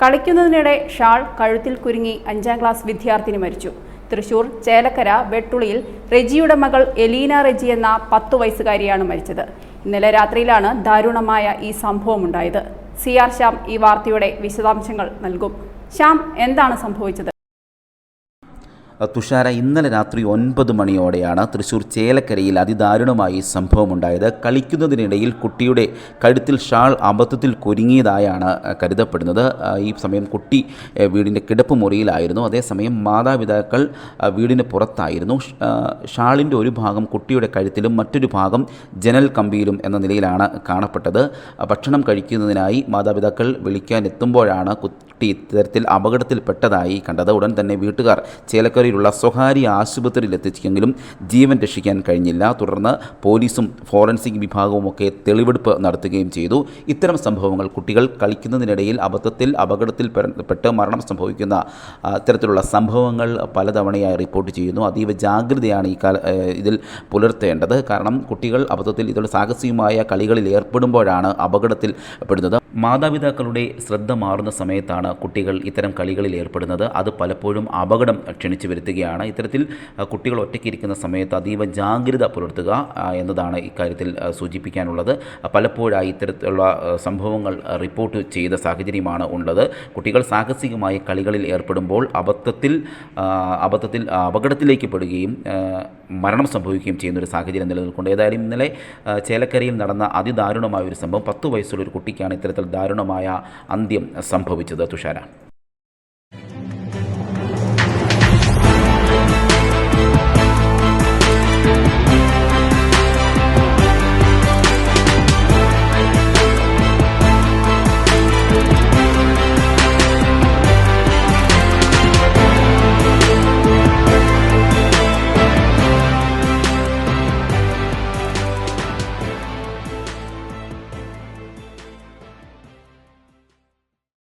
കളിക്കുന്നതിനിടെ shawl കഴുത്തിൽ കുരുങ്ങി അഞ്ചാം ക്ലാസ് വിദ്യാർത്ഥിനി മരിച്ചു. തൃശൂർ ചേലക്കര വെട്ടുളിയിൽ റെജിയുടെ മകൾ എലീന റെജി എന്ന പത്തു വയസ്സുകാരിയാണ് മരിച്ചത്. ഇന്നലെ രാത്രിയിലാണ് ദാരുണമായ ഈ സംഭവം ഉണ്ടായത്. സി ആർ ശ്യാം ഈ വാർത്തയുടെ വിശദാംശങ്ങൾ നൽകും. ശ്യാം എന്താണ് സംഭവിച്ചത്? തുഷാര ഇന്നലെ രാത്രി ഒൻപത് മണിയോടെയാണ് തൃശ്ശൂർ ചേലക്കരയിൽ അതിദാരുണമായി സംഭവമുണ്ടായത്. കളിക്കുന്നതിനിടയിൽ കുട്ടിയുടെ കഴുത്തിൽ ഷാൾ അബദ്ധത്തിൽ കുരുങ്ങിയതായാണ് കരുതപ്പെടുന്നത്. ഈ സമയം കുട്ടി വീടിന്റെ കിടപ്പ് മുറിയിലായിരുന്നു. അതേസമയം മാതാപിതാക്കൾ വീടിന് പുറത്തായിരുന്നു. ഷാളിന്റെ ഒരു ഭാഗം കുട്ടിയുടെ കഴുത്തിലും മറ്റൊരു ഭാഗം ജനൽ കമ്പിയിലും എന്ന നിലയിലാണ് കാണപ്പെട്ടത്. ഭക്ഷണം കഴിക്കുന്നതിനായി മാതാപിതാക്കൾ വിളിക്കാൻ എത്തുമ്പോഴാണ് കുട്ടി ഇത്തരത്തിൽ അപകടത്തിൽപ്പെട്ടതായി കണ്ടത്. ഉടൻ തന്നെ വീട്ടുകാർ ചേലക്കരയിലുള്ള സ്വകാര്യ ആശുപത്രിയിൽ എത്തിച്ചെങ്കിലും ജീവൻ രക്ഷിക്കാൻ കഴിഞ്ഞില്ല. തുടർന്ന് പോലീസും ഫോറൻസിക് വിഭാഗവും ഒക്കെ തെളിവെടുപ്പ് നടത്തുകയും ചെയ്തു. ഇത്തരം സംഭവങ്ങൾ കുട്ടികൾ കളിക്കുന്നതിനിടയിൽ അബദ്ധത്തിൽ അപകടത്തിൽ പെട്ട് മരണം സംഭവിക്കുന്ന ഇത്തരത്തിലുള്ള സംഭവങ്ങൾ പലതവണയായി റിപ്പോർട്ട് ചെയ്യുന്നു. അതീവ ജാഗ്രതയാണ് ഈ കാല ഇതിൽ പുലർത്തേണ്ടത്. കാരണം കുട്ടികൾ അബദ്ധത്തിൽ ഇതുള്ള സാഹസികമായ കളികളിൽ ഏർപ്പെടുമ്പോഴാണ് അപകടത്തിൽ പെടുന്നത്. മാതാപിതാക്കളുടെ ശ്രദ്ധ മാറുന്ന സമയത്താണ് കുട്ടികൾ ഇത്തരം കളികളിൽ ഏർപ്പെടുന്നത്. അത് പലപ്പോഴും അപകടം ക്ഷണിച്ചു വരുത്തുകയാണ്. ഇത്തരത്തിൽ കുട്ടികൾ ഒറ്റയ്ക്കിരിക്കുന്ന സമയത്ത് അതീവ ജാഗ്രത പുലർത്തുക എന്നതാണ് ഇക്കാര്യത്തിൽ സൂചിപ്പിക്കാനുള്ളത്. പലപ്പോഴായി ഇത്തരത്തിലുള്ള സംഭവങ്ങൾ റിപ്പോർട്ട് ചെയ്ത സാഹചര്യമാണ് ഉള്ളത്. കുട്ടികൾ സാഹസികമായി കളികളിൽ ഏർപ്പെടുമ്പോൾ അബദ്ധത്തിൽ അബദ്ധത്തിൽ അപകടത്തിലേക്ക് പെടുകയും മരണം സംഭവിക്കുകയും ചെയ്യുന്ന ഒരു സാഹചര്യം നിലനിൽക്കുന്നുണ്ട്. ഏതായാലും ഇന്നലെ ചേലക്കരയിൽ നടന്ന അതിദാരുണമായ ഒരു സംഭവം പത്ത് വയസ്സുള്ള ഒരു കുട്ടിക്കാണ് ഇത്തരത്തിൽ ദാരുണമായ അന്ത്യം സംഭവിച്ചത് തുഷാര